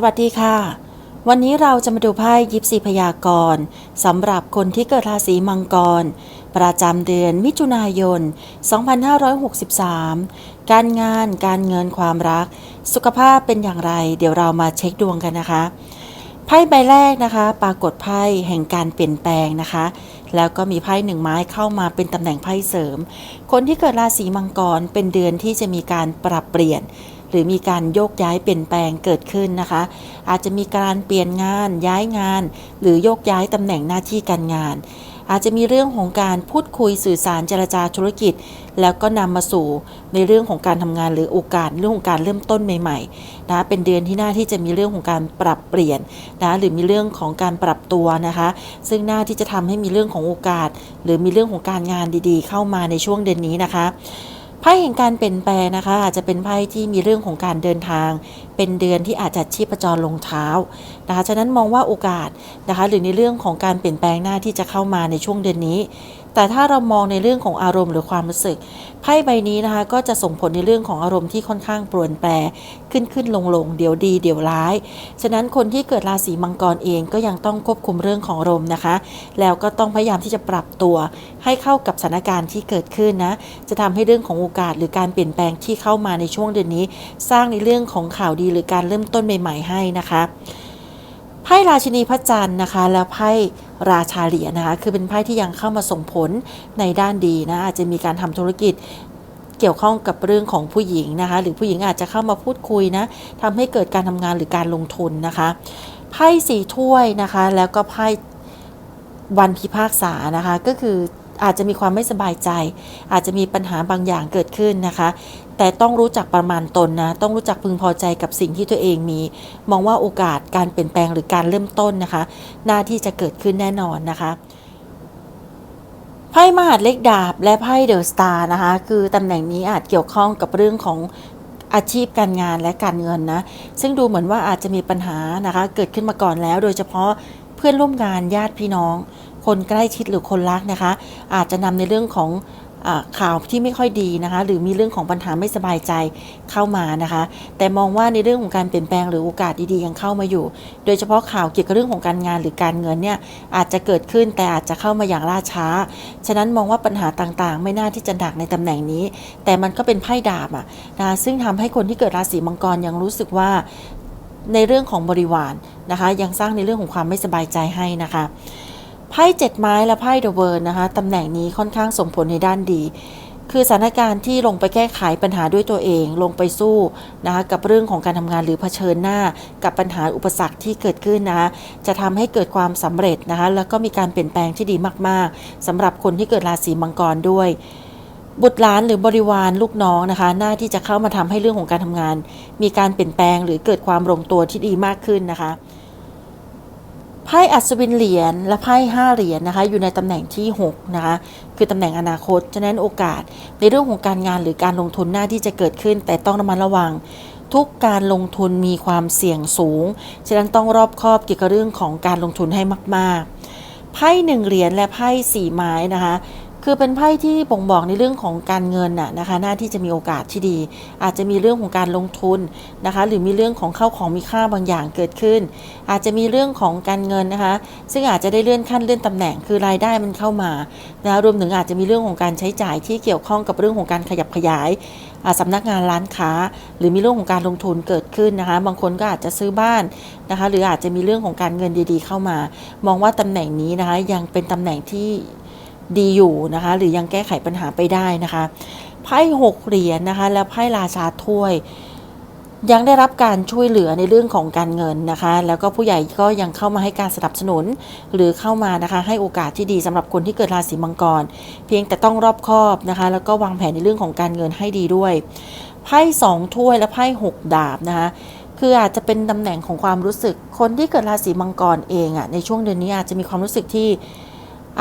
สวัสดีค่ะ วันนี้เราจะมาดูไพ่ยิปซีพยากรณ์สำหรับคนที่เกิดราศีมังกร ประจำเดือนมิถุนายน 2563 การงานการเงินความรัก สุขภาพเป็นอย่างไร เดี๋ยวเรามาเช็คดวงกันนะคะ ไพ่ใบแรกนะคะ ปรากฏไพ่แห่งการเปลี่ยนแปลงนะคะ แล้วก็มีไพ่หนึ่งไม้เข้ามาเป็นตำแหน่งไพ่เสริม คนที่เกิดราศีมังกรเป็นเดือนที่จะมีการปรับเปลี่ยน หรือมีการโยกย้ายเปลี่ยนแปลงเกิดขึ้นนะคะ อาจจะมีการเปลี่ยนงานย้ายงาน หรือโยกย้ายตำแหน่งหน้าที่การงาน อาจจะมีเรื่องของการพูดคุยสื่อสารเจรจาธุรกิจ แล้วก็นำมาสู่ในเรื่องของการทำงานหรือโอกาสเรื่องของการเริ่มต้นใหม่ๆนะเป็นเดือนที่น่าที่จะมีเรื่องของการปรับเปลี่ยนนะหรือมีเรื่องของการปรับตัวนะคะ ซึ่งน่าที่จะทำให้มีเรื่องของโอกาส หรือมีเรื่องของการงานดีๆ เข้ามาในช่วงเดือนนี้นะคะ ไพ่แห่งการเปลี่ยนแปลงนะคะ อาจจะเป็นไพ่ที่มีเรื่องของการเดินทาง เป็นเดือนที่อาจจะชีพจรลงเท้านะคะฉะนั้นมองว่าโอกาสนะคะหรือในเรื่องของการเปลี่ยนแปลงหน้าที่จะเข้ามาในช่วงเดือนนี้ แต่ถ้าเรามองในเรื่องของอารมณ์หรือความรู้สึกไพ่ใบนี้นะคะก็จะส่งผลในเรื่องของอารมณ์ที่ค่อนข้างปลี่ยนแปลงขึ้นขึ้นลงลงเดี๋ยวดีเดี๋ยวร้าย ฉะนั้นคนที่เกิดราศีมังกรเองก็ยังต้องควบคุมเรื่องของอารมณ์นะคะ แล้วก็ต้องพยายามที่จะปรับตัว ให้เข้ากับสถานการณ์ที่เกิดขึ้นนะจะทำให้เรื่องของโอกาสหรือการเปลี่ยนแปลงที่เข้ามาในช่วงเดือนนี้ สร้างในเรื่องของข่าวดีหรือการเริ่มต้นใหม่ ๆ ให้นะคะไพ่ราชินีพระจันทร์นะคะ แล้วไพ่ราชาเหรียญนะคะ คือเป็นไพ่ที่ยังเข้ามาส่งผลในด้านดีนะอาจจะมีการทำธุรกิจเกี่ยวข้องกับเรื่องของผู้หญิงนะคะ หรือผู้หญิงอาจจะเข้ามาพูดคุยนะทำให้เกิดการทำงานหรือการลงทุนนะคะไพ่สีถ้วยนะคะ แล้วก็ไพ่วันพิพากษานะคะ ก็คือ อาจจะมีความไม่สบายใจ อาจจะมีปัญหาบางอย่างเกิดขึ้นนะคะ แต่ต้องรู้จักประมาณตนนะ ต้องรู้จักพึงพอใจกับสิ่งที่ตัวเองมี มองว่าโอกาสการเปลี่ยนแปลงหรือการเริ่มต้นนะคะ หน้าที่จะเกิดขึ้นแน่นอนนะคะไพ่มหาดเล็กดาบและไพ่เดอะสตาร์นะคะ คือตำแหน่งนี้อาจเกี่ยวข้องกับเรื่องของอาชีพการงานและการเงินนะ ซึ่งดูเหมือนว่าอาจจะมีปัญหานะคะ เกิดขึ้นมาก่อนแล้ว โดยเฉพาะเพื่อนร่วมงานญาติพี่น้อง คนใกล้ชิดหรือคนรักนะคะ อาจจะนำในเรื่องของอข่าวที่ไม่ค่อยดีนะคะ หรือมีเรื่องของปัญหาไม่สบายใจเข้ามานะคะ แต่มองว่าในเรื่องของการเปลี่ยนแปลงหรือโอกาสดีๆยังเข้ามาอยู่ โดยเฉพาะข่าวเกี่ยวกับเรื่องของการงานหรือการเงินเนี่ยอาจจะเกิดขึ้นแต่อาจจะเข้ามาอย่างล่าช้า ฉะนั้นมองว่าปัญหาต่างๆ ไม่น่าที่จะหนักในตำแหน่งนี้ แต่มันก็เป็นไพ่ดาบอะนะคะซึ่งทำให้คนที่เกิดราศีมังกรยังรู้สึกว่าในเรื่องของบริวารนะคะ ยังสร้างในเรื่องของความไม่สบายใจให้นะคะ ไพ่เจ็ดไม้และไพ่เดอะเวิร์นะคะตำแหน่งนี้ค่อนข้างส่งผลในด้านดี คือสถานการณ์ที่ลงไปแก้ไขปัญหาด้วยตัวเองลงไปสู้นะคะกับเรื่องของการทำงานหรือเผชิญหน้า กับปัญหาอุปสรรคที่เกิดขึ้นนะคะจะทำให้เกิดความสำเร็จนะคะแล้วก็มีการเปลี่ยนแปลงที่ดีมาก ๆสำหรับคนที่เกิดราศีมังกรด้วยบุตรหลานหรือบริวารลูกน้องนะคะ หน้าที่จะเข้ามาทำให้เรื่องของการทำงาน มีการเปลี่ยนแปลงหรือเกิดความลงตัวที่ดีมากขึ้นนะคะ ไพ่อัศวินเหรียญและไพ่ห้าเหรียญนะคะ อยู่ในตำแหน่งที่6นะคะคือตำแหน่งอนาคตฉะนั้นโอกาสในเรื่องของการงานหรือการลงทุนหน้าที่จะเกิดขึ้น แต่ต้องระมัดระวัง ทุกการลงทุนมีความเสี่ยงสูง ฉะนั้นต้องรอบคอบเกี่ยวกับเรื่องของการลงทุนให้มาก ๆไพ่หนึ่งเหรียญและไพ่สี่ไม้นะคะ คือเป็นไพ่ที่บ่งบอกในเรื่องของการเงินน่ะนะคะ หน้าที่จะมีโอกาสที่ดี อาจจะมีเรื่องของการลงทุนนะคะ หรือมีเรื่องของเข้าของมีค่าบางอย่างเกิดขึ้น อาจจะมีเรื่องของการเงินนะคะ ซึ่งอาจจะได้เลื่อนขั้นเลื่อนตำแหน่งคือรายได้มันเข้ามานะรวมถึงอาจจะมีเรื่องของการใช้จ่ายที่เกี่ยวข้องกับเรื่องของการขยับขยายอ่าสำนักงานร้านค้า หรือมีเรื่องของการลงทุนเกิดขึ้นนะคะ บางคนก็อาจจะซื้อบ้านนะคะ หรืออาจจะมีเรื่องของการเงินดีๆ เข้ามา มองว่าตำแหน่งนี้นะคะยังเป็นตำแหน่งที่ ดีอยู่นะคะ หรือยังแก้ไขปัญหาไปได้นะคะไพ่หกเหรียญนะคะ แล้วไพ่ราชาถ้วย ยังได้รับการช่วยเหลือในเรื่องของการเงินนะคะ แล้วก็ผู้ใหญ่ก็ยังเข้ามาให้การสนับสนุน หรือเข้ามานะคะ ให้โอกาสที่ดีสำหรับคนที่เกิดราศีมังกร เพียงแต่ต้องรอบคอบนะคะ แล้วก็วางแผนในเรื่องของการเงินให้ดีด้วยไพ่สองถ้วยและไพ่หกดาบนะคะคืออาจจะเป็นตำแหน่งของความรู้สึก คนที่เกิดราศีมังกรเองอะ่ะในช่วงเดือนนี้อาจจะมีความรู้สึกที่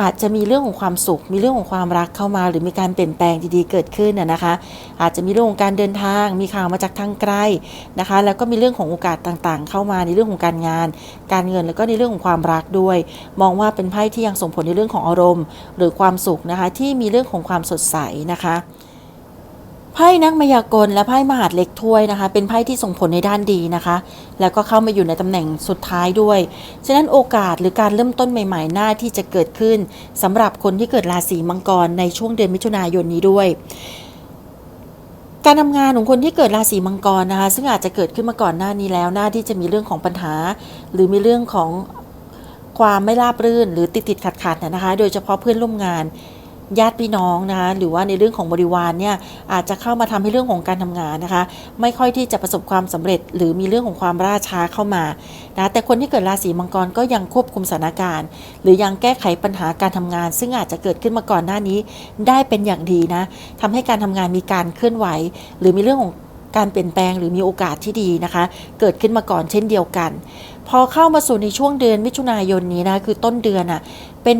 อาจจะมีเรื่องของความสุข มีเรื่องของความรักเข้ามา หรือมีการเปลี่ยนแปลงดีๆเกิดขึ้นนะนะคะ อาจจะมีเรื่องของการเดินทาง มีข่าวมาจากทางไกลนะคะ แล้วก็มีเรื่องของโอกาสต่างๆ เข้ามาในเรื่องของการงาน การเงินแล้วก็ในเรื่องของความรักด้วย มองว่าเป็นไพ่ที่ยังส่งผลในเรื่องของอารมณ์ หรือความสุขนะคะที่มีเรื่องของความสดใสนะคะ ไพ่นักมายากลและไพ่มหาดเล็กถ้วยนะคะ เป็นไพ่ที่ส่งผลในด้านดีนะคะ แล้วก็เข้ามาอยู่ในตำแหน่งสุดท้ายด้วย ฉะนั้นโอกาสหรือการเริ่มต้นใหม่ๆหน้าที่จะเกิดขึ้นสำหรับคนที่เกิดราศีมังกรในช่วงเดือนมิถุนายนนี้ด้วยการทำงานของคนที่เกิดราศีมังกรนะคะ ซึ่งอาจจะเกิดขึ้นมาก่อนหน้านี้แล้วหน้าที่จะมีเรื่องของปัญหา หรือมีเรื่องของความไม่ราบรื่น หรือติดติดขัดขัดนะคะ โดยเฉพาะเพื่อนร่วมงาน ญาติพี่น้องนะคะหรือว่าในเรื่องของบริวารเนี่ยอาจจะเข้ามาทำให้เรื่องของการทำงานนะคะ ไม่ค่อยที่จะประสบความสำเร็จ หรือมีเรื่องของความล่าช้าเข้ามานะแต่คนที่เกิดราศีมังกรก็ยังควบคุมสถานการณ์ หรือยังแก้ไขปัญหาการทำงาน ซึ่งอาจจะเกิดขึ้นมาก่อนหน้านี้ ได้เป็นอย่างดีนะทำให้การทำงานมีการเคลื่อนไหว หรือมีเรื่องของการเปลี่ยนแปลงหรือมีโอกาสที่ดีนะคะ เกิดขึ้นมาก่อนเช่นเดียวกัน พอเข้ามาสู่ในช่วงเดือนมิถุนายนนี้นะคือต้นเดือนอะเป็น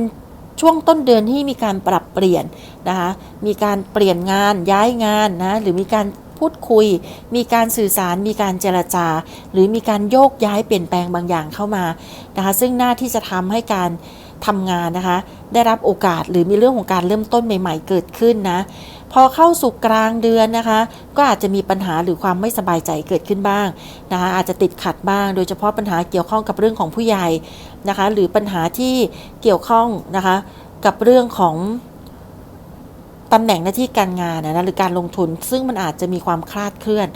ช่วงต้นเดือนที่มีการปรับเปลี่ยนนะคะมีการเปลี่ยนงานย้ายงานนะหรือมีการพูดคุย มีการสื่อสาร มีการเจรจา หรือมีการโยกย้ายเปลี่ยนแปลงบางอย่างเข้ามานะคะซึ่งหน้าที่จะทำให้การทำงานนะคะ ได้รับโอกาสหรือมีเรื่องของการเริ่มต้นใหม่ ๆ เกิดขึ้นนะ พอเข้าสู่กลางเดือนนะคะ ก็อาจจะมีปัญหาหรือความไม่สบายใจเกิดขึ้นบ้างนะคะอาจจะติดขัดบ้าง โดยเฉพาะปัญหาเกี่ยวข้องกับเรื่องของผู้ใหญ่นะคะ หรือปัญหาที่เกี่ยวข้องนะคะกับเรื่องของตำแหน่งหน้าที่การงานนะหรือการลงทุน ซึ่งมันอาจจะมีความคลาดเคลื่อน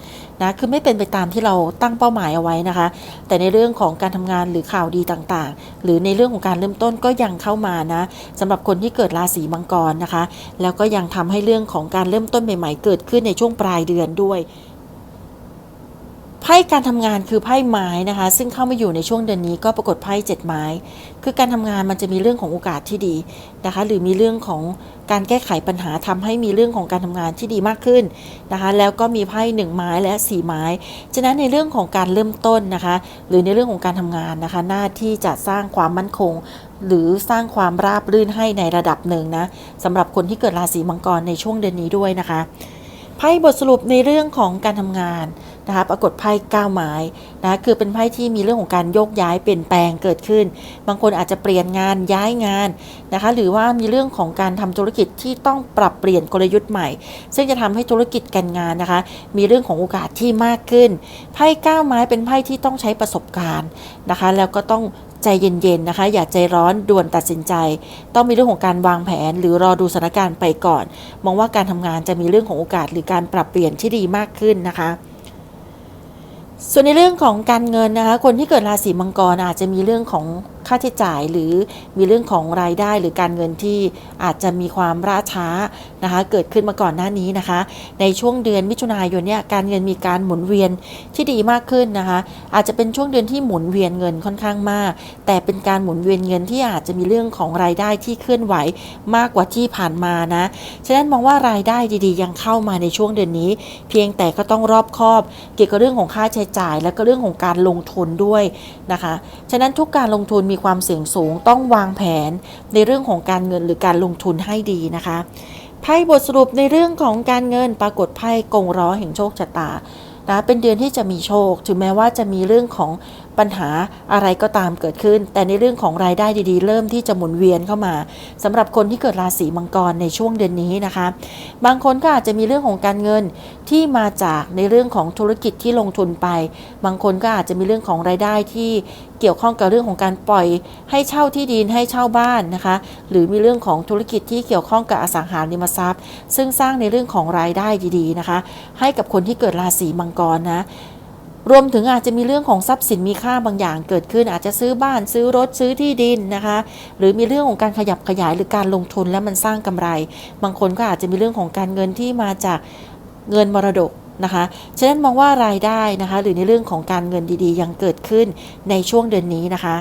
นะคือไม่เป็นไปตามที่เราตั้งเป้าหมายเอาไว้นะคะ แต่ในเรื่องของการทำงานหรือข่าวดีต่างๆ หรือในเรื่องของการเริ่มต้นก็ยังเข้ามานะสำหรับคนที่เกิดราศีมังกรนะคะ แล้วก็ยังทำให้เรื่องของการเริ่มต้นใหม่ ๆ เกิดขึ้นในช่วงปลายเดือนด้วย ไพ่การทำงานคือไพ่ไม้นะคะ ซึ่งเข้ามาอยู่ในช่วงเดือนนี้ก็ปรากฏไพ่เจ็ดไม้ คือการทำงานมันจะมีเรื่องของโอกาสที่ดีนะคะ หรือมีเรื่องของการแก้ไขปัญหาทำให้มีเรื่องของการทำงานที่ดีมากขึ้นนะคะ แล้วก็มีไพ่หนึ่งไม้และสี่ไม้ ฉะนั้นในเรื่องของการเริ่มต้นนะคะ หรือในเรื่องของการทำงานนะคะ หน้าที่จะสร้างความมั่นคง หรือสร้างความราบรื่นให้ในระดับหนึ่งนะสำหรับคนที่เกิดราศีมังกรในช่วงเดือนนี้ด้วยนะคะไพ่บทสรุปในเรื่องของการทำงาน นะคะปรากฏไพ่ก้าวไม้นะคือเป็นไพ่ที่มีเรื่องของการโยกย้ายเปลี่ยนแปลงเกิดขึ้น บางคนอาจจะเปลี่ยนงานย้ายงานนะคะหรือว่ามีเรื่องของการทำธุรกิจที่ต้องปรับเปลี่ยนกลยุทธ์ใหม่ ซึ่งจะทำให้ธุรกิจการงานนะคะ มีเรื่องของโอกาสที่มากขึ้นไพ่ก้าวไม้เป็นไพ่ที่ต้องใช้ประสบการณ์นะคะ แล้วก็ต้องใจเย็นๆนะคะ อย่าใจร้อนด่วนตัดสินใจ ต้องมีเรื่องของการวางแผน หรือรอดูสถานการณ์ไปก่อน มองว่าการทำงานจะมีเรื่องของโอกาสหรือการปรับเปลี่ยนที่ดีมากขึ้นนะคะ ส่วนในเรื่องของการเงินนะคะ คนที่เกิดราศีมังกรอาจจะมีเรื่องของค่าใช้จ่ายหรือมีเรื่องของรายได้หรือการเงินที่อาจจะมีความล่าช้านะคะเกิดขึ้นมาก่อนหน้านี้นะคะ ในช่วงเดือนมิถุนายนเนี่ยการเงินมีการหมุนเวียนที่ดีมากขึ้นนะคะ อาจจะเป็นช่วงเดือนที่หมุนเวียนเงินค่อนข้างมาก แต่เป็นการหมุนเวียนเงินที่อาจจะมีเรื่องของรายได้ที่เคลื่อนไหวมากกว่าที่ผ่านมานะฉะนั้นมองว่ารายได้ดีๆ ยังเข้ามาในช่วงเดือนนี้ เพียงแต่ก็ต้องรอบคอบ เกี่ยวกับเรื่องของค่าใช้จ่าย และก็เรื่องของการลงทุนด้วยนะคะ ฉะนั้นทุกการลงทุนมีความเสี่ยงสูงต้องวางแผนในเรื่องของการเงินหรือการลงทุนให้ดีนะคะไพ่บทสรุปในเรื่องของการเงินปรากฏไพ่กงร้อแห่งโชคชะตานะเป็นเดือนที่จะมีโชค ถึงแม้ว่าจะมีเรื่องของ ปัญหาอะไรก็ตามเกิดขึ้น แต่ในเรื่องของรายได้ดีๆ เริ่มที่จะหมุนเวียนเข้ามาสำหรับคนที่เกิดราศีมังกรในช่วงเดือนนี้นะคะ บางคนก็อาจจะมีเรื่องของการเงินที่มาจากในเรื่องของธุรกิจที่ลงทุนไป บางคนก็อาจจะมีเรื่องของรายได้ที่เกี่ยวข้องกับเรื่องของการปล่อยให้เช่าที่ดินให้เช่าบ้านนะคะ หรือมีเรื่องของธุรกิจที่เกี่ยวข้องกับอสังหาริมทรัพย์ ซึ่งสร้างในเรื่องของรายได้ดีๆนะคะ ให้กับคนที่เกิดราศีมังกรนะ รวมถึงอาจจะมีเรื่องของทรัพย์สินมีค่าบางอย่างเกิดขึ้น อาจจะซื้อบ้านซื้อรถซื้อที่ดินนะคะ หรือมีเรื่องของการขยับขยายหรือการลงทุนและมันสร้างกำไร บางคนก็อาจจะมีเรื่องของการเงินที่มาจากเงินมรดกนะคะ ฉะนั้นมองว่ารายได้นะคะ หรือในเรื่องของการเงินดีๆ ยังเกิดขึ้นในช่วงเดือนนี้นะคะ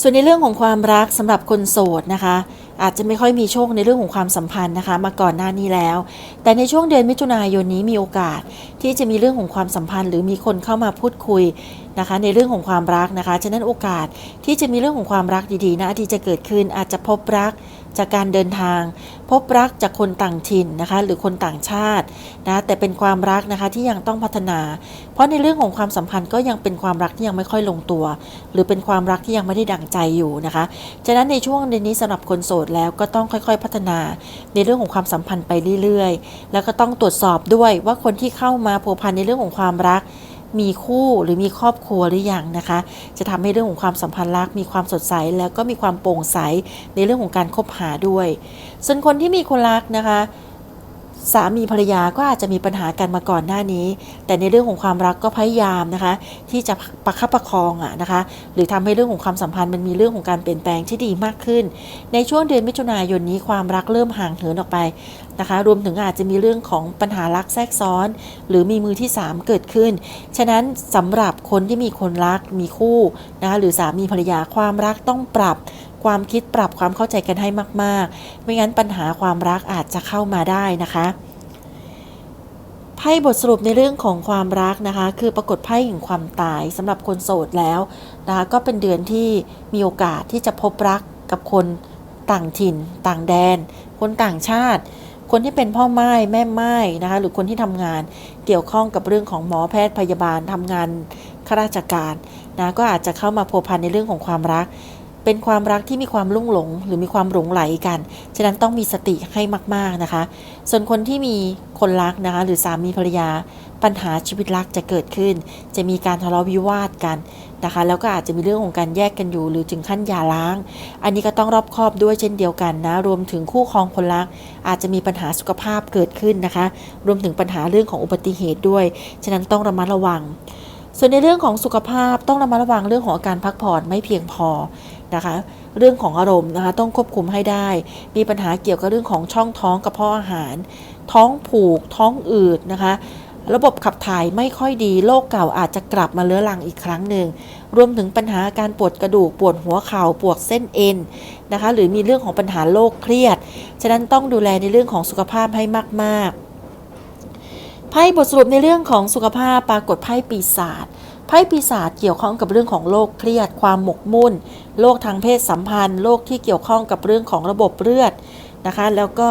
ส่วนในเรื่องของความรักสำหรับคนโสดนะคะ อาจจะไม่ค่อยมีโชคในเรื่องของความสัมพันธ์นะคะ มาก่อนหน้านี้แล้ว แต่ในช่วงเดือนมิถุนายนนี้มีโอกาสที่จะมีเรื่องของความสัมพันธ์ หรือมีคนเข้ามาพูดคุย นะคะ ในเรื่องของความรักนะคะ ฉะนั้นโอกาสที่จะมีเรื่องของความรักดีๆนะที่จะเกิดขึ้นอาจจะพบรักจากการเดินทาง พบรักจากคนต่างถิ่นนะคะ หรือคนต่างชาตินะแต่เป็นความรักนะคะที่ยังต้องพัฒนา เพราะในเรื่องของความสัมพันธ์ก็ยังเป็นความรักที่ยังไม่ค่อยลงตัว หรือเป็นความรักที่ยังไม่ได้ดั่งใจอยู่นะคะฉะนั้นในช่วงเดือนนี้สำหรับคนโสดแล้วก็ต้องค่อยๆ พัฒนาในเรื่องของความสัมพันธ์ไปเรื่อยๆ แล้วก็ต้องตรวจสอบด้วยว่าคนที่เข้ามาพัวพันในเรื่องของความรัก มีคู่หรือมีครอบครัวหรือยังนะคะ จะทำให้เรื่องของความสัมพันธ์รักมีความสดใสแล้วก็มีความโปร่งใสในเรื่องของการคบหาด้วย ส่วนคนที่มีคนรักนะคะ สามีภรรยาก็อาจจะมีปัญหากันมาก่อนหน้านี้ แต่ในเรื่องของความรักก็พยายามนะคะ ที่จะประคับประคองอะนะคะ หรือทำให้เรื่องของความสัมพันธ์มันมีเรื่องของการเปลี่ยนแปลงที่ดีมากขึ้น ในช่วงเดือนมิถุนายนนี้ความรักเริ่มห่างเหินออกไปนะคะ รวมถึงอาจจะมีเรื่องของปัญหารักแทรกซ้อน หรือมีมือที่ 3 เกิดขึ้น ฉะนั้นสำหรับคนที่มีคนรักมีคู่นะคะหรือสามีภรรยาความรักต้องปรับ ความคิดปรับความเข้าใจกันให้มาก ๆ ไม่งั้นปัญหาความรักอาจจะเข้ามาได้นะคะไพ่บทสรุปในเรื่องของความรักนะคะ คือปรากฏไพ่แห่งความตายสำหรับคนโสดแล้วนะคะก็เป็นเดือนที่มีโอกาสที่จะพบรักกับคนต่างถิ่น ต่างแดน คนต่างชาติ คนที่เป็นพ่อไม้แม่ไม้นะคะหรือคนที่ทำงานเกี่ยวข้องกับเรื่องของหมอแพทย์พยาบาลทำงานข้าราชการนะก็อาจจะเข้ามาพัวพันในเรื่องของความรัก เป็นความรักที่มีความลุ่งหลง หรือมีความหลงไหลกัน ฉะนั้นต้องมีสติให้มาก ๆนะคะ ส่วนคนที่มีคนรักนะคะ หรือสามีภรรยา ปัญหาชีวิตรักจะเกิดขึ้น จะมีการทะเลาะวิวาทกันนะคะ แล้วก็อาจจะมีเรื่องของการแยกกันอยู่ หรือถึงขั้นหย่าร้าง อันนี้ก็ต้องรอบคอบด้วยเช่นเดียวกันนะ รวมถึงคู่ครองคนรัก อาจจะมีปัญหาสุขภาพเกิดขึ้นนะคะ รวมถึงปัญหาเรื่องของอุบัติเหตุด้วย ฉะนั้นต้องระมัดระวังส่วนในเรื่องของสุขภาพต้องระมัดระวังเรื่องของอาการพักผ่อนไม่เพียงพอ นะคะ เรื่องของอารมณ์นะคะต้องควบคุมให้ได้ มีปัญหาเกี่ยวกับเรื่องของช่องท้องกระเพาะอาหาร ท้องผูก ท้องอืดนะคะระบบขับถ่ายไม่ค่อยดีโรคเก่าอาจจะกลับมาเลื้อรังอีกครั้งหนึ่ง รวมถึงปัญหาอาการปวดกระดูกปวดหัวเข่าปวดเส้นเอ็นนะคะ หรือมีเรื่องของปัญหาโรคเครียด ฉะนั้นต้องดูแลในเรื่องของสุขภาพให้มาก ๆ ไพ่บทสรุปในเรื่องของสุขภาพปรากฏไพ่ปีศาจ ไพ่ปีศาจเกี่ยวข้องกับเรื่องของโรคเครียด ความหมกมุ่นโรคทางเพศสัมพันธ์โรคที่เกี่ยวข้องกับเรื่องของระบบเลือดนะคะ แล้วก็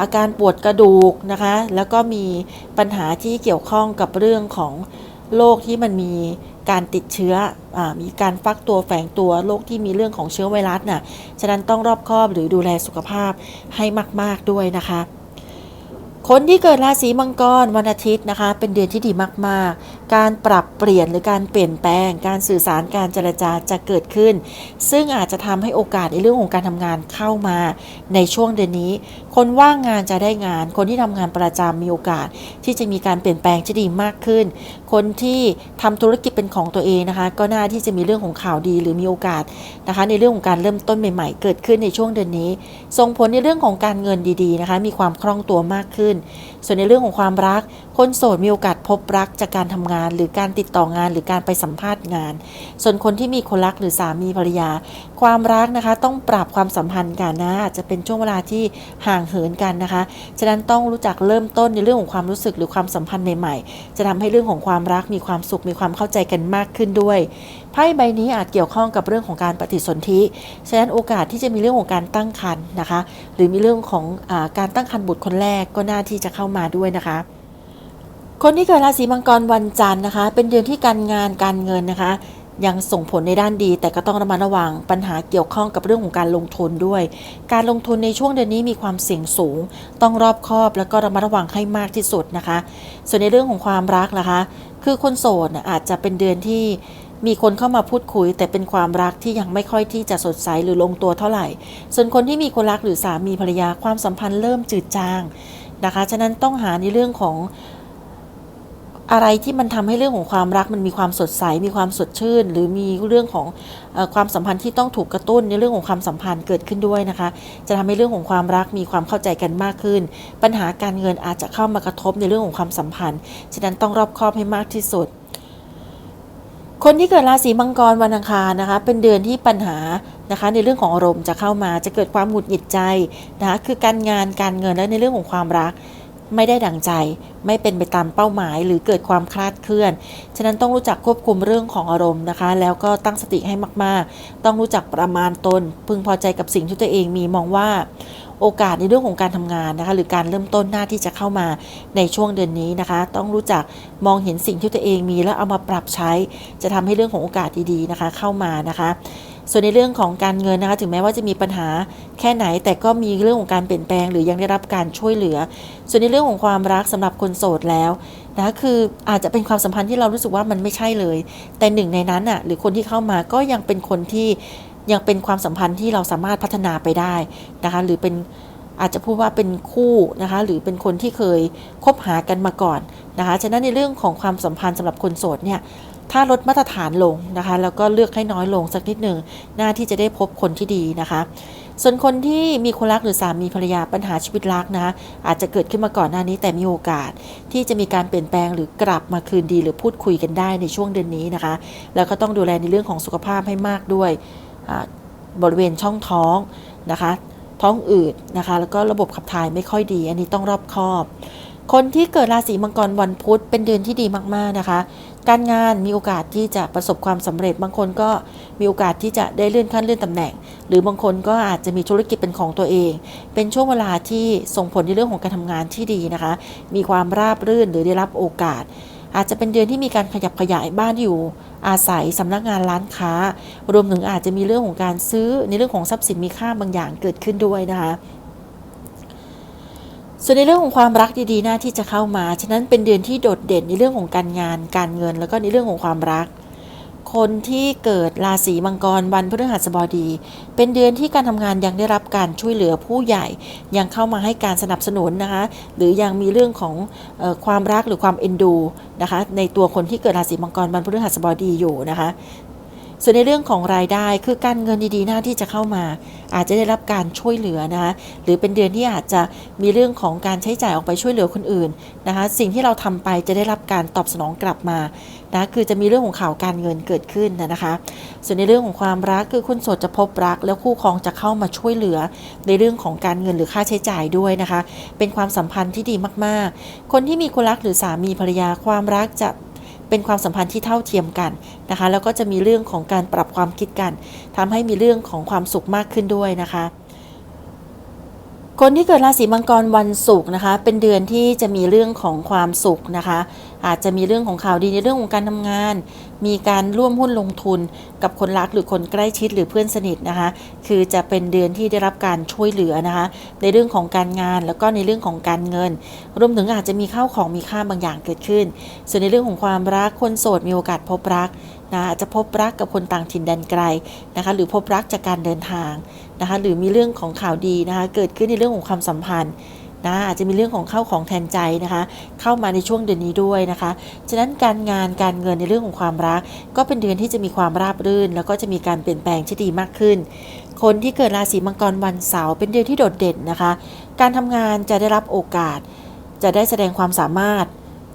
อาการปวดกระดูกนะคะ แล้วก็มีปัญหาที่เกี่ยวข้องกับเรื่องของโรคที่มันมีการติดเชื้ออมีการฟักตัวแฝงตัวโรคที่มีเรื่องของเชื้อไวรัสน่ะ ฉะนั้นต้องรอบคอบหรือดูแลสุขภาพให้มาก ๆด้วยนะคะคนที่เกิดราศีมังกรวันอาทิตย์นะคะ เป็นเดือนที่ดีมากๆ การปรับเปลี่ยนหรือการเปลี่ยนแปลง การสื่อสารการเจรจาจะเกิดขึ้น ซึ่งอาจจะทำให้โอกาสในเรื่องของการทำงานเข้ามาในช่วงเดือนนี้ คนว่างงานจะได้งาน คนที่ทำงานประจำมีโอกาส ที่จะมีการเปลี่ยนแปลงที่ดีมากขึ้น คนที่ทำธุรกิจเป็นของตัวเองนะคะ ก็น่าที่จะมีเรื่องของข่าวดีหรือมีโอกาสนะคะ ในเรื่องของการเริ่มต้นใหม่ๆ เกิดขึ้นในช่วงเดือนนี้ ส่งผลในเรื่องของการเงินดีๆนะคะ มีความคล่องตัวมากขึ้นส่วนในเรื่องของความรัก คนโสดมีโอกาสพบรักจากการทำงาน หรือการติดต่องานหรือการไปสัมภาษณ์งาน ส่วนคนที่มีคนรักหรือสามีภรรยา ความรักนะคะ ต้องปรับความสัมพันธ์กันนะอาจจะเป็นช่วงเวลาที่ห่างเหินกันนะคะฉะนั้นต้องรู้จักเริ่มต้นในเรื่องของความรู้สึกหรือความสัมพันธ์ใหม่ๆ จะทำให้เรื่องของความรักมีความสุขมีความเข้าใจกันมากขึ้นด้วย พ่ใบนี้อาจเกี่ยวข้องกับเรื่องของการปฏิสนธิ ฉะนั้นโอกาสที่จะมีเรื่องของการตั้งครรภ์นะคะ หรือมีเรื่องของอการตั้งครรภ์บุตรคนแรกก็น่าที่จะเข้ามาด้วยนะคะคนที่เกิดราศีมังกรวันจันทร์นะคะ เป็นเดือนที่การงานการเงินนะคะ ยังส่งผลในด้านดี แต่ก็ต้องระมัดระวังปัญหาเกี่ยวข้องกับเรื่องของการลงทุนด้วย การลงทุนในช่วงเดือนนี้มีความเสี่ยงสูง ต้องรอบคอบแล้วก็ระมัดระวังให้มากที่สุดนะคะ ส่วนในเรื่องของความรักนะคะ คือคนโสดอาจจะเป็นเดือนที่ มีคนเข้ามาพูดคุย แต่เป็นความรักที่ยังไม่ค่อยที่จะสดใสหรือลงตัวเท่าไหร่ ส่วนคนที่มีคนรักหรือสามีภรรยาความสัมพันธ์เริ่มจืดจางนะคะ ฉะนั้นต้องหาในเรื่องของอะไรที่มันทำให้เรื่องของความรักมันมีความสดใส มีความสดชื่น หรือมีเรื่องของอความสัมพันธ์ที่ต้องถูกกระตุ้นในเรื่องของความสัมพันธ์เกิดขึ้นด้วยนะคะ จะทำให้เรื่องของความรักมีความเข้าใจกันมากขึ้น ปัญหาการเงินอาจจะเข้ามากระทบในเรื่องของความสัมพันธ์ ฉะนั้นต้องรอบคอบให้มากที่สุด คนที่เกิดราศีมังกรวันอังคารนะคะ เป็นเดือนที่ปัญหานะคะ ในเรื่องของอารมณ์จะเข้ามาจะเกิดความหงุดหงิดใจนะคะคือการงานการเงินและในเรื่องของความรักไม่ได้ดังใจ ไม่เป็นไปตามเป้าหมาย หรือเกิดความคลาดเคลื่อน ฉะนั้นต้องรู้จักควบคุมเรื่องของอารมณ์นะคะ แล้วก็ตั้งสติให้มาก ๆ ต้องรู้จักประมาณตน พึงพอใจกับสิ่งที่ตัวเองมีมองว่า โอกาสในเรื่องของการทำงานนะคะหรือการเริ่มต้นหน้าที่จะเข้ามาในช่วงเดือนนี้นะคะ ต้องรู้จักมองเห็นสิ่งที่ตัวเองมีแล้วเอามาปรับใช้ จะทำให้เรื่องของโอกาสดีๆนะคะเข้ามานะคะส่วนในเรื่องของการเงินนะคะถึงแม้ว่าจะมีปัญหาแค่ไหนแต่ก็มีเรื่องของการเปลี่ยนแปลง หรือยังได้รับการช่วยเหลือ ส่วนในเรื่องของความรักสำหรับคนโสดแล้วนะคะคืออาจจะเป็นความสัมพันธ์ที่เรารู้สึกว่ามันไม่ใช่เลย แต่หนึ่งในนั้นอะหรือคนที่เข้ามาก็ยังเป็นคนที่ ยังเป็นความสัมพันธ์ที่เราสามารถพัฒนาไปได้นะคะหรือเป็นอาจจะพูดว่าเป็นคู่นะคะหรือเป็นคนที่เคยคบหากันมาก่อนนะคะฉะนั้นในเรื่องของความสัมพันธ์สำหรับคนโสดเนี่ยถ้าลดมาตรฐานลงนะคะแล้วก็เลือกให้น้อยลงสักนิดหนึ่งหน้าที่จะได้พบคนที่ดีนะคะ ส่วนคนที่มีคนรักหรือสามีภรรยาปัญหาชีวิตรักนะะอาจจะเกิดขึ้นมาก่อนหน้านี้แต่มีโอกาส ที่จะมีการเปลี่ยนแปลงหรือกลับมาคืนดีหรือพูดคุยกันได้ในช่วงเดือนนี้นะคะ แล้วก็ต้องดูแลในเรื่องของสุขภาพให้มากด้วย บริเวณช่องท้องนะคะ ท้องอืดนะคะ แล้วก็ระบบขับถ่ายไม่ค่อยดี อันนี้ต้องรอบคอบ คนที่เกิดราศีมังกรวันพุธเป็นเดือนที่ดีมากๆนะคะ การงานมีโอกาสที่จะประสบความสำเร็จ บางคนก็มีโอกาสที่จะได้เลื่อนขั้นเลื่อนตำแหน่ง หรือบางคนก็อาจจะมีธุรกิจเป็นของตัวเอง เป็นช่วงเวลาที่ส่งผลในเรื่องของการทำงานที่ดีนะคะ มีความราบรื่นหรือได้รับโอกาส อาจจะเป็นเดือนที่มีการขยับขยายบ้านอยู่ อาศัยสำนักงานร้านค้า รวมถึงอาจจะมีเรื่องของการซื้อในเรื่องของทรัพย์สินมีค่าบางอย่างเกิดขึ้นด้วยนะคะส่วนในเรื่องของความรักดีๆ หน้าที่จะเข้ามา ฉะนั้นเป็นเดือนที่โดดเด่นในเรื่องของการงาน การเงิน แล้วก็ในเรื่องของความรัก คนที่เกิดราศีมังกรวันพฤหัสบดี เป็นเดือนที่การทำงานยังได้รับการช่วยเหลือผู้ใหญ่ ยังเข้ามาให้การสนับสนุนนะคะ หรือยังมีเรื่องของออความรักหรือความเอ็นดูนะคะ ในตัวคนที่เกิดราศีมังกรวันพฤหัสบดีอยู่นะคะ ส่วนในเรื่องของรายได้คือการเงินดีๆหน้าที่จะเข้ามา อาจจะได้รับการช่วยเหลือนะคะหรือเป็นเดือนที่อาจจะมีเรื่องของการใช้จ่ายออกไปช่วยเหลือคนอื่นนะคะสิ่งที่เราทำไปจะได้รับการตอบสนองกลับมานะคือจะมีเรื่องของข่าวการเงินเกิดขึ้นนะคะ ส่วนในเรื่องของความรักคือคุณโสดจะพบรัก แล้วคู่ครองจะเข้ามาช่วยเหลือ ในเรื่องของการเงินหรือค่าใช้จ่ายด้วยนะคะ เป็นความสัมพันธ์ที่ดีมากๆ คนที่มีคนรักหรือสามีภรรยาความรักจะ เป็นความสัมพันธ์ที่เท่าเทียมกันนะคะ แล้วก็จะมีเรื่องของการปรับความคิดกันทำให้มีเรื่องของความสุขมากขึ้นด้วยนะคะ คนที่เกิดราศีมังกรวันศุกร์นะคะ เป็นเดือนที่จะมีเรื่องของความสุขนะคะ อาจจะมีเรื่องของข่าวดีในเรื่องของการทำงาน มีการร่วมหุ้นลงทุน กับคนรักหรือคนใกล้ชิดหรือเพื่อนสนิทนะคะ คือจะเป็นเดือนที่ได้รับการช่วยเหลือนะคะ ในเรื่องของการงานแล้วก็ในเรื่องของการเงิน รวมถึงอาจจะมีข้าวของมีค่าบางอย่างเกิดขึ้น ส่วนในเรื่องของความรักคนโสดมีโอกาสพบรักนะอาจจะพบรักกับคนต่างถิ่นแดนไกลนะคะ หรือพบรักจากการเดินทาง นะคะหรือมีเรื่องของข่าวดีนะคะเกิดขึ้นในเรื่องของความสัมพันธ์นะอาจจะมีเรื่องของเข้าของแทนใจนะคะ เข้ามาในช่วงเดือนนี้ด้วยนะคะ ฉะนั้นการงานการเงินในเรื่องของความรัก ก็เป็นเดือนที่จะมีความราบรื่น แล้วก็จะมีการเปลี่ยนแปลงที่ดีมากขึ้น คนที่เกิดราศีมังกรวันเสาร์เป็นเดือนที่โดดเด่นนะคะ การทำงานจะได้รับโอกาส จะได้แสดงความสามารถ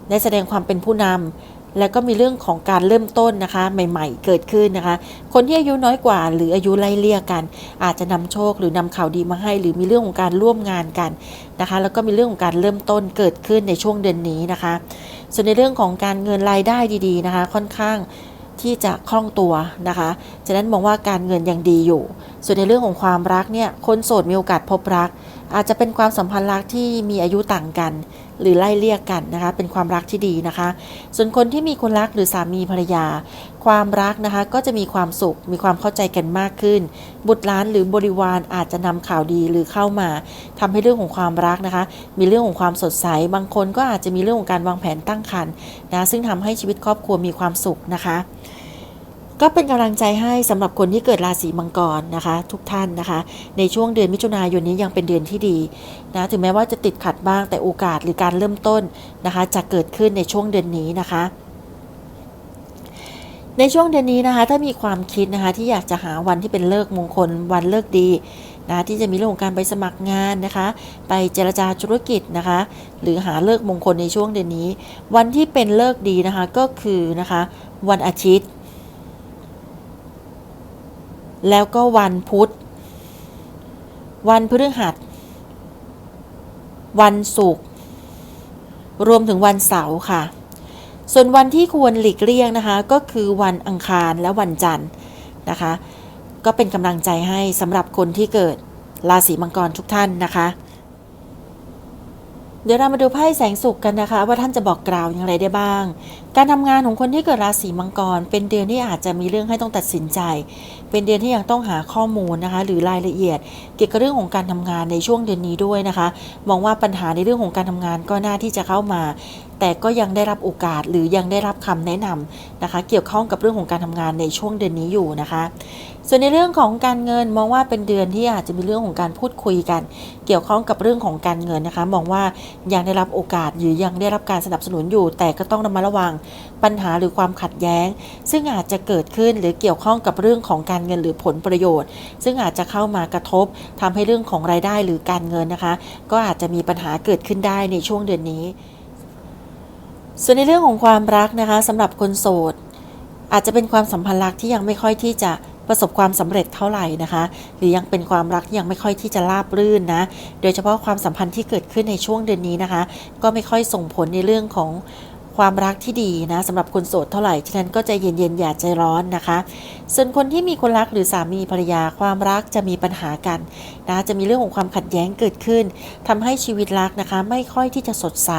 ได้แสดงความเป็นผู้นำ แล้วก็มีเรื่องของการเริ่มต้นนะคะ ใหม่ ๆ เกิดขึ้นนะคะ คนที่อายุน้อยกว่า หรืออายุไล่เลี่ยกัน อาจจะนำโชคหรือนำข่าวดีมาให้ หรือมีเรื่องของการร่วมงานกันนะคะ แล้วก็มีเรื่องของการเริ่มต้นเกิดขึ้นในช่วงเดือนนี้นะคะ ส่วนในเรื่องของการเงินรายได้ดีๆนะคะ ค่อนข้างที่จะคล่องตัวนะคะฉะนั้นมองว่าการเงินยังดีอยู่ ส่วนในเรื่องของความรักเนี่ย คนโสดมีโอกาสพบรัก อาจจะเป็นความสัมพันธ์รักที่มีอายุต่างกัน หรือไล่เลี่ยกันนะคะ เป็นความรักที่ดีนะคะ ส่วนคนที่มีคนรักหรือสามีภรรยา ความรักนะคะก็จะมีความสุข มีความเข้าใจกันมากขึ้น บุตรหลานหรือบริวารอาจจะนำข่าวดีหรือเข้ามาทำให้เรื่องของความรักนะคะ มีเรื่องของความสดใส บางคนก็อาจจะมีเรื่องของการวางแผนตั้งครรภ์นะ ซึ่งทำให้ชีวิตครอบครัวมีความสุขนะคะ ก็เป็นกำลังใจให้สำหรับคนที่เกิดราศีมังกรนะคะ ทุกท่านนะคะ ในช่วงเดือนมิถุนายนนี้ยังเป็นเดือนที่ดีนะถึงแม้ว่าจะติดขัดบ้างแต่โอกาสหรือการเริ่มต้นนะคะ จะเกิดขึ้นในช่วงเดือนนี้นะคะในช่วงเดือนนี้นะคะ ถ้ามีความคิดนะคะที่อยากจะหาวันที่เป็นเลิกมงคลวันเลิกดีนะที่จะมีเรื่องของการไปสมัครงานนะคะ ไปเจรจาธุรกิจนะคะ หรือหาเลิกมงคลในช่วงเดือนนี้ วันที่เป็นเลิกดีนะคะก็คือนะคะ วันอาทิตย์ แล้วก็วันพุธ วันพฤหัส วันศุกร์รวมถึงวันเสาร์ค่ะ ส่วนวันที่ควรหลีกเลี่ยงนะคะ ก็คือวันอังคารและวันจันทร์นะคะ ก็เป็นกำลังใจให้สำหรับคนที่เกิดราศีมังกรทุกท่านนะคะ เดี๋ยวเรามาดูไพ่แสงสุขกันนะคะ ว่าท่านจะบอกกล่าวอย่างไรได้บ้าง การทำงานของคนที่เกิดราศีมังกร เป็นเดือนที่อาจจะมีเรื่องให้ต้องตัดสินใจ เป็นเดือนที่ยังต้องหาข้อมูลนะคะ หรือรายละเอียด เกี่ยวกับเรื่องของการทำงานในช่วงเดือนนี้ด้วยนะคะ มองว่าปัญหาในเรื่องของการทำงานก็น่าที่จะเข้ามา แต่ก็ยังได้รับโอกาสหรือยังได้รับคำแนะนำนะคะ เกี่ยวข้องกับเรื่องของการทำงานในช่วงเดือนนี้อยู่นะคะ ส่วนในเรื่องของการเงินมองว่าเป็นเดือนที่อาจจะมีเรื่องของการพูดคุยกัน เกี่ยวข้องกับเรื่องของการเงินนะคะ มองว่ายังได้รับโอกาสหรือยังได้รับการสนับสนุนอยู่ แต่ก็ต้องระมัดระวังปัญหาหรือความขัดแย้ง ซึ่งอาจจะเกิดขึ้นหรือเกี่ยวข้องกับเรื่องของการเงินหรือผลประโยชน์ ซึ่งอาจจะเข้ามากระทบทำให้เรื่องของรายได้หรือการเงินนะคะ ก็อาจจะมีปัญหาเกิดขึ้นได้ในช่วงเดือนนี้ ส่วนในเรื่องของความรักนะคะสำหรับคนโสด อาจจะเป็นความสัมพันธ์รักที่ยังไม่ค่อยที่จะประสบความสำเร็จเท่าไหร่นะคะ หรือยังเป็นความรักที่ยังไม่ค่อยที่จะราบรื่นนะ โดยเฉพาะความสัมพันธ์ที่เกิดขึ้นในช่วงเดือนนี้นะคะ ก็ไม่ค่อยส่งผลในเรื่องของ ความรักที่ดีนะสำหรับคนโสดเท่าไหร่ฉะนั้นก็ใจเย็นๆอย่าใจร้อนนะคะ ส่วนคนที่มีคนรักหรือสามีภรรยาความรักจะมีปัญหากันนะจะมีเรื่องของความขัดแย้งเกิดขึ้นทำให้ชีวิตรักนะคะ ไม่ค่อยที่จะสดใส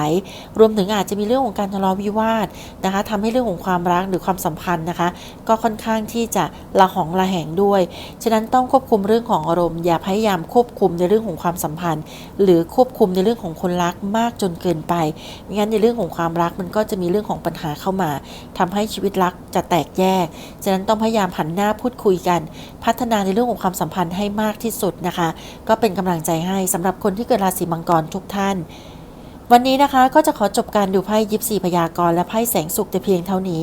รวมถึงอาจจะมีเรื่องของการทะเลาะวิวาทนะคะทำให้เรื่องของความรักหรือความสัมพันธ์นะคะ ก็ค่อนข้างที่จะละหองละแหงด้วย ฉะนั้นต้องควบคุมเรื่องของอารมณ์อย่าพยายามควบคุมในเรื่องของความสัมพันธ์ หรือควบคุมในเรื่องของคนรักมากจนเกินไปไม่งั้นในเรื่องของความรักมันก็จะมีเรื่องของปัญหาเข้ามาทำให้ชีวิตรักจะแตกแยก ฉะนั้นต้องพยายามหันหน้าพูดคุยกัน พัฒนาในเรื่องของความสัมพันธ์ให้มากที่สุดนะคะ ก็เป็นกำลังใจให้สำหรับคนที่เกิดราศีมังกรทุกท่าน วันนี้นะคะก็จะขอจบการดูไพ่ยิปซีพยากรณ์และไพ่แสงสุขแต่เพียงเท่านี้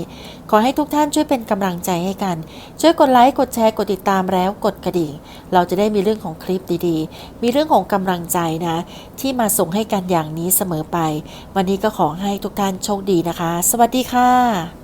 ขอให้ทุกท่านช่วยเป็นกำลังใจให้กัน ช่วยกดไลค์กดแชร์กดติดตามแล้วกดกระดิ่ง เราจะได้มีเรื่องของคลิปดีๆ มีเรื่องของกำลังใจนะ ที่มาส่งให้กันอย่างนี้เสมอไป วันนี้ก็ขอให้ทุกท่านโชคดีนะคะ สวัสดีค่ะ